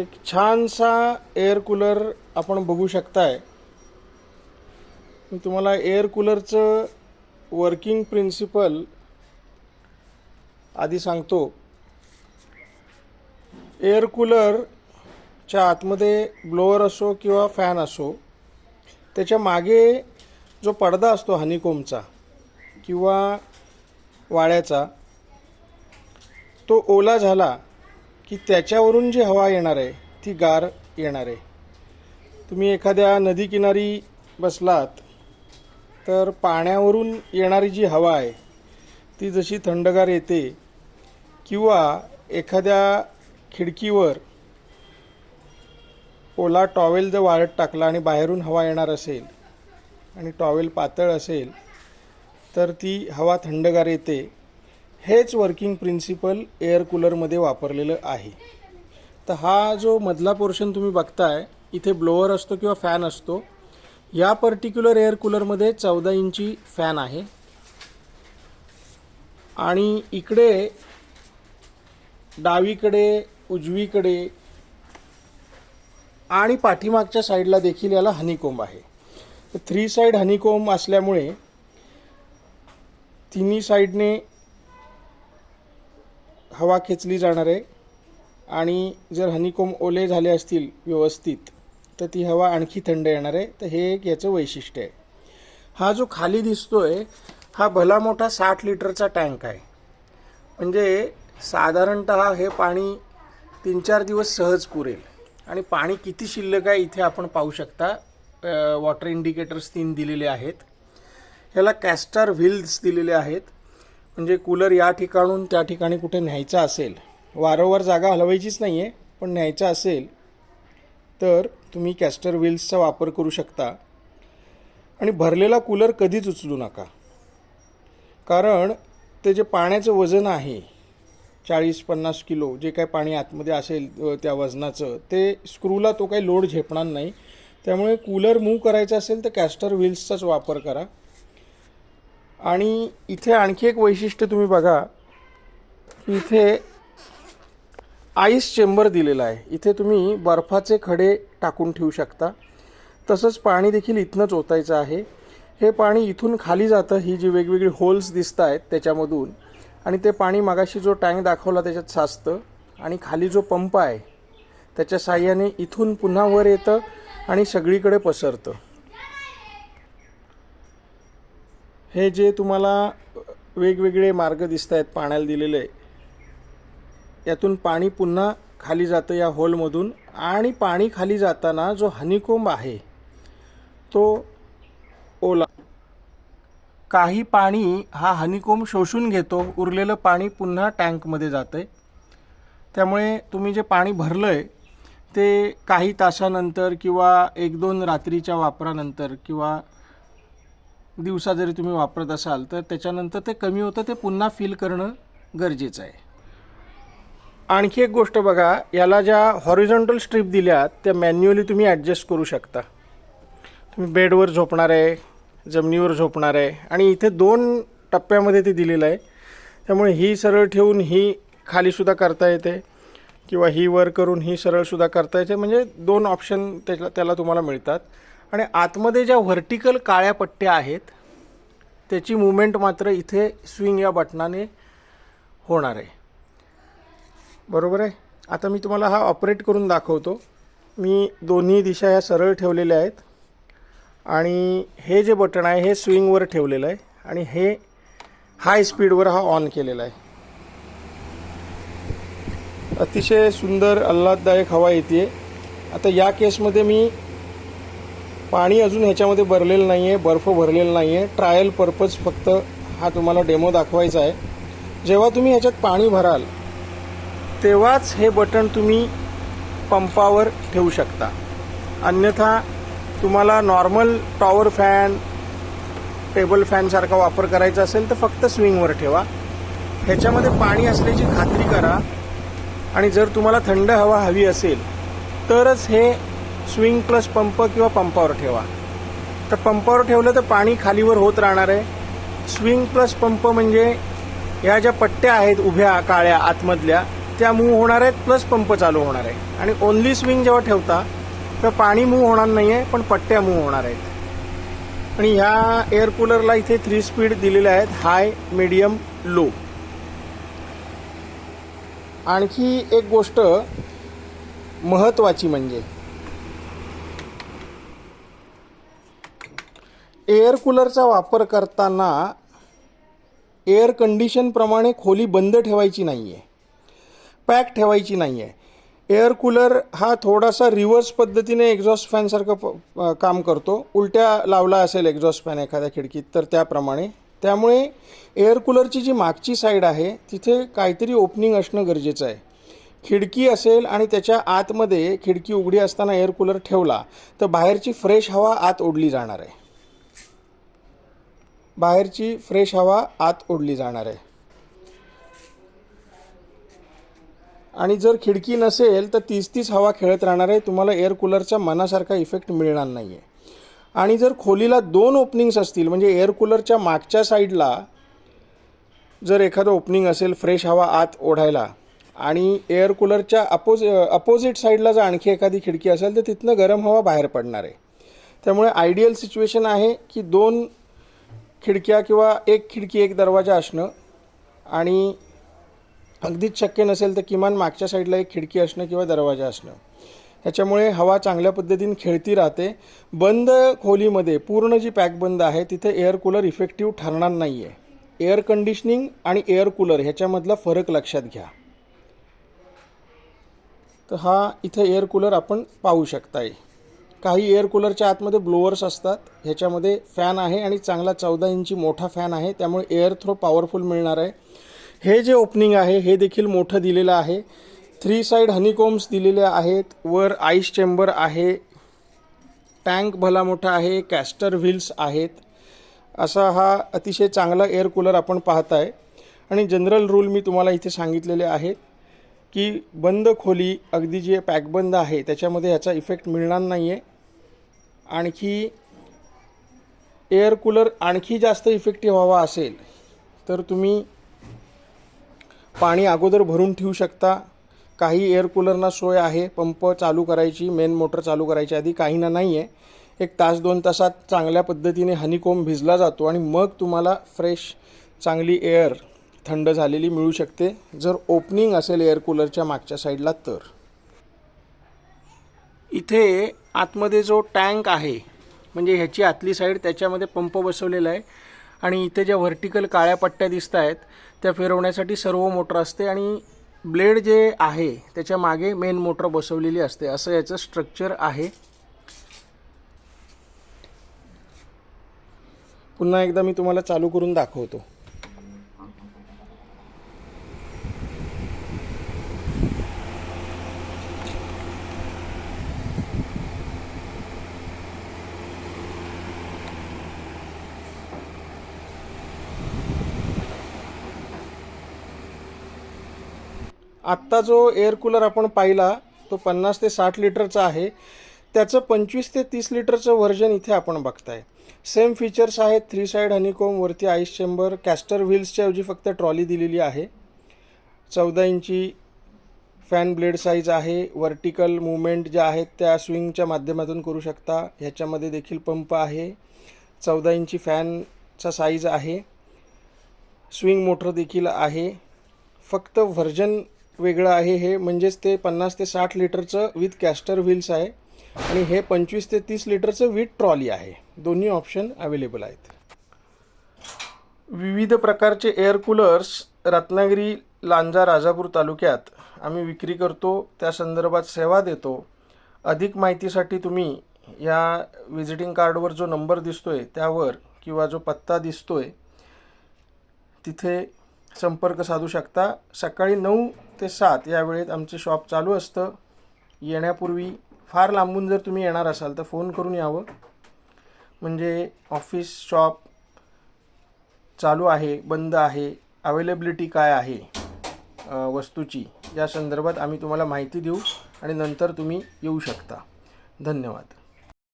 एक छानसा air cooler आपण बघू शकताय. मी तुम्हाला एअर कूलरचं वर्किंग प्रिन्सिपल आधी सांगतो. एअर कूलरच्या आतमध्ये ब्लोअर असो किंवा फॅन असो त्याच्यामागे जो पडदा असतो हनीकोमचा किंवा वाळ्याचा तो ओला झाला की त्याच्यावरून जी हवा येणार आहे ती गार येणार आहे. तुम्ही एखाद्या नदीकिनारी बसलात तर पाण्यावरून येणारी जी हवा आहे ती जशी थंडगार येते किंवा एखाद्या खिडकीवर ओला टॉवेल जर वाळत टाकला आणि बाहेरून हवा येणार असेल आणि टॉवेल पातळ असेल तर ती हवा थंडगार येते. हेच वर्किंग प्रिन्सिपल एअर कूलरमध्ये वापरलेलं आहे. तर हा जो मधला पोर्शन तुम्ही बघताय इथे ब्लोअर असतो किंवा फॅन असतो या पर्टिक्युलर एअर कूलरमध्ये चौदा इंची फॅन आहे. आणि इकडे डावीकडे उजवीकडे आणि पाठीमागच्या साईडला देखील याला हनीकोंब आहे. तर थ्री साईड हनीकोंब असल्यामुळे तिन्ही साईडने हवा खेचली जाणार आहे आणि जर हनीकोम ओले झाले असतील व्यवस्थित तर ती हवा आणखी थंड येणार आहे. तर हे एक याचं वैशिष्ट्य आहे. हा जो खाली दिसतोय हा भला मोठा साठ लिटरचा टँक आहे. म्हणजे साधारणत हे पाणी तीन चार दिवस सहज पुरेल. आणि पाणी किती शिल्लक आहे इथे आपण पाहू शकता. वॉटर इंडिकेटर्स तीन दिलेले आहेत. ह्याला कॅस्टर व्हील्स दिलेले आहेत. म्हणजे कूलर या ठिकाणून त्या ठिकाणी कुठे न्यायचा असेल वारंवार जागा हलवायचीच नाही आहे पण न्यायचा असेल तर तुम्ही कॅस्टर व्हील्सचा वापर करू शकता. आणि भरलेला कूलर कधीच उचलू नका. कारण ते जे पाण्याचं वजन आहे चाळीस पन्नास किलो जे काय पाणी आतमध्ये असेल त्या वजनाचं ते स्क्रूला तो काही लोड झेपणार नाही. त्यामुळे कूलर मूव्ह करायचं असेल तर कॅस्टर व्हील्सचाच वापर करा. आणि इथे आणखी एक वैशिष्ट्य तुम्ही बघा की इथे आईस चेंबर दिलेला आहे. इथे तुम्ही बर्फाचे खडे टाकून ठेवू शकता. तसंच पाणी देखील इथनंच ओतायचं आहे. हे पाणी इथून खाली जातं ही जी वेगवेगळी होल्स दिसत आहेत त्याच्यामधून. आणि ते पाणी मागाशी जो टँक दाखवला त्याच्यात साचतं आणि खाली जो पंप आहे त्याच्या साह्याने इथून पुन्हा वर येतं आणि सगळीकडे पसरतं. हे जे तुम्हाला वेगवेगळे मार्ग दिसत आहेत पाण्याला दिलेले यातून पाणी पुन्हा खाली जातं या होलमधून. आणि पाणी खाली जाताना जो हनीकोंब आहे तो ओला. काही पाणी हा हनिकोंब शोषून घेतो उरलेलं पाणी पुन्हा टँकमध्ये जातं आहे त्यामुळे तुम्ही जे पाणी भरलं आहे ते काही तासानंतर किंवा एक दोन रात्रीच्या वापरानंतर किंवा दिवसा जरी तुम्ही वापरत असाल तर त्याच्यानंतर ते कमी होतं ते पुन्हा फील करणं गरजेचं आहे. आणखी एक गोष्ट बघा याला ज्या हॉरिझॉन्टल स्ट्रीप दिल्यात त्या मॅन्युअली तुम्ही ॲडजस्ट करू शकता. तुम्ही बेडवर झोपणार आहे जमिनीवर झोपणार आहे आणि इथे दोन टप्प्यामध्ये ते दिलेलं आहे. त्यामुळे ही सरळ ठेवून ही खालीसुद्धा करता येते किंवा ही वर करून ही सरळसुद्धा करता येते. म्हणजे दोन ऑप्शन त्याला त्याला तुम्हाला मिळतात. आणि आतमध्ये ज्या व्हर्टिकल काळ्या पट्ट्या आहेत त्याची मुवमेंट मात्र इथे स्विंग या बटनाने होणार आहे. बरोबर आहे? आता मी तुम्हाला हा ऑपरेट करून दाखवतो. मी दोन्ही दिशा ह्या सरळ ठेवलेल्या आहेत. आणि हे जे बटन आहे हे स्विंगवर ठेवलेलं आहे. आणि हे हाय स्पीडवर हा ऑन केलेला आहे. अतिशय सुंदर आल्हाददायक हवा येते आता या केसमध्ये मी पाणी अजून ह्याच्यामध्ये भरलेलं नाही आहे बर्फ भरलेला नाही आहे ट्रायल पर्पज फक्त हा तुम्हाला डेमो दाखवायचा आहे. जेव्हा तुम्ही ह्याच्यात पाणी भराल तेव्हाच हे बटन तुम्ही पंपावर ठेवू शकता. अन्यथा तुम्हाला नॉर्मल टॉवर फॅन टेबल फॅनसारखा वापर करायचा असेल तर फक्त स्विंगवर ठेवा. ह्याच्यामध्ये पाणी असल्याची खात्री करा. आणि जर तुम्हाला थंड हवा हवी असेल तरच हे स्विंग प्लस पंप किंवा पंपावर ठेवा. तर पंपावर ठेवलं तर पाणी खालीवर होत राहणार आहे. स्विंग प्लस पंप म्हणजे ह्या ज्या पट्ट्या आहेत उभ्या काळ्या आतमधल्या त्या मूव होणार आहेत प्लस पंप चालू होणार आहे. आणि ओनली स्विंग जेव्हा ठेवता तर पाणी मूव होणार नाही आहे पण पट्ट्या मूव होणार आहेत. आणि ह्या एअर कूलरला इथे थ्री स्पीड दिलेल्या आहेत हाय मीडियम लो आणखी एक गोष्ट महत्त्वाची म्हणजे एअर कूलरचा वापर करताना एअर कंडिशनप्रमाणे खोली बंद ठेवायची नाही आहे पॅक ठेवायची नाही आहे एअर कूलर हा थोडासा रिव्हर्स पद्धतीने एक्झॉस्ट फॅनसारखं प- काम करतो. उलट्या लावला असेल एक्झॉस्ट फॅन एखाद्या खिडकीत तर त्याप्रमाणे. त्यामुळे एअर कूलरची जी मागची साईड आहे तिथे काहीतरी ओपनिंग असणं गरजेचं आहे. खिडकी असेल आणि त्याच्या आतमध्ये खिडकी उघडी असताना एअर कूलर ठेवला तर बाहेरची फ्रेश हवा आत ओढली जाणार आहे. बाहेरची फ्रेश हवा आत ओढली जाणार आहे. आणि जर खिडकी नसेल तर तीस तीस हवा खेळत राहणार आहे. तुम्हाला एअर कूलरचा मनासारखा इफेक्ट मिळणार नाही आहे आणि जर खोलीला दोन ओपनिंग्स असतील म्हणजे एअर कूलरच्या मागच्या साईडला जर एखादं ओपनिंग असेल फ्रेश हवा आत ओढायला आणि एअर कूलरच्या अपोज अपोजिट साईडला जर आणखी एखादी खिडकी असेल तर तिथनं गरम हवा बाहेर पडणार आहे. त्यामुळे आयडियल सिच्युएशन आहे की दोन खिडक्या किंवा एक खिडकी एक दरवाजा असणं आणि अगदीच शक्य नसेल तर किमान मागच्या साईडला एक खिडकी असणं किंवा दरवाजा असणं. ह्याच्यामुळे हवा चांगल्या पद्धतीने खेळती राहते. बंद खोलीमध्ये पूर्ण जी पॅक बंद आहे तिथे एअर कूलर इफेक्टिव्ह ठरणार नाही आहे एअर कंडिशनिंग आणि एअर कूलर ह्याच्यामधला फरक लक्षात घ्या. तर हा इथे एअर कूलर आपण पाहू शकताय. काही एअर कूलरच्या आतमध्ये ब्लोअर्स असतात. ह्याच्यामध्ये फॅन आहे आणि चांगला चौदा इंची मोठा फॅन आहे. त्यामुळे एअर थ्रो पॉवरफुल मिळणार आहे. हे जे ओपनिंग आहे हे देखील मोठं दिलेलं आहे. थ्री साईड हनीकोम्स दिलेले आहेत. वर आईस चेंबर आहे. टँक भला मोठा आहे. कॅस्टर व्हील्स आहेत. असा हा अतिशय चांगला एअर कूलर आपण पाहताय. आणि जनरल रूल मी तुम्हाला इथे सांगितलेले आहेत की बंद खोली अगदी जे पॅकबंद आहे त्याच्यामध्ये ह्याचा इफेक्ट मिळणार नाही आहे आणखी एअर कूलर आणखी जास्त इफेक्टिव्ह हवा असेल तर तुम्ही पाणी अगोदर भरून ठेवू शकता. काही एअर कूलरना सोय आहे पंप चालू करायची मेन मोटर चालू करायची आधी काहींना नाही आहे एक तास दोन तासात चांगल्या पद्धतीने हनीकोंब भिजला जातो आणि मग तुम्हाला फ्रेश चांगली एअर थंड झालेली मिळू शकते. जर ओपनिंग असेल एअर कूलरच्या मागच्या साईडला तर. इथे आतमध्ये जो टँक आहे म्हणजे ह्याची आतली साईड त्याच्यामध्ये पंप बसवलेला आहे आणि इथे ज्या व्हर्टिकल काळ्या पट्ट्या दिसत आहेत त्या फिरवण्यासाठी सर्व मोटर असते आणि ब्लेड जे आहे त्याच्यामागे मेन मोटर बसवलेली असते. असं याचं स्ट्रक्चर आहे. पुन्हा एकदा मी तुम्हाला चालू करून दाखवतो. आत्ता जो एअर कूलर आपण पाहिला तो पन्नास ते साठ लिटरचा आहे. त्याचं पंचवीस ते तीस लिटरचं व्हर्जन इथे आपण बघताय. सेम फीचर्स आहेत थ्री साईड हनीकोम वरती आईस चेंबर कॅस्टर व्हील्सच्या ऐवजी फक्त ट्रॉली दिलेली आहे. चौदा इंची फॅन ब्लेड साईज आहे. वर्टिकल मुवमेंट ज्या आहेत त्या स्विंगच्या माध्यमातून करू शकता. ह्याच्यामध्ये देखील पंप आहे. चौदा इंची फॅनचा साईज आहे. स्विंग मोटर देखील आहे. फक्त व्हर्जन वेगळं आहे. हे म्हणजेच ते पन्नास ते साठ लिटरचं विथ कॅस्टर व्हील्स आहे. आणि हे पंचवीस ते तीस लिटरचं विथ ट्रॉली आहे. दोन्ही ऑप्शन अवेलेबल आहेत. विविध प्रकारचे एअर कूलर्स रत्नागिरी लांजा राजापूर तालुक्यात आम्ही विक्री करतो. त्या संदर्भात सेवा देतो. अधिक माहितीसाठी तुम्ही या विजिटिंग कार्डवर जो नंबर दिसतो आहे त्यावर किंवा जो पत्ता दिसतो आहे तिथे संपर्क साधू शकता. सकाळी नऊ ते सात या वेळेत आमचे शॉप चालू असतं. येण्यापूर्वी फार लांबून जर तुम्ही येणार असाल तर फोन करून यावं. म्हणजे ऑफिस शॉप चालू आहे बंद आहे अवेलेबिलिटी काय आहे वस्तूची या संदर्भात आम्ही तुम्हाला माहिती देऊ आणि नंतर तुम्ही येऊ शकता. धन्यवाद.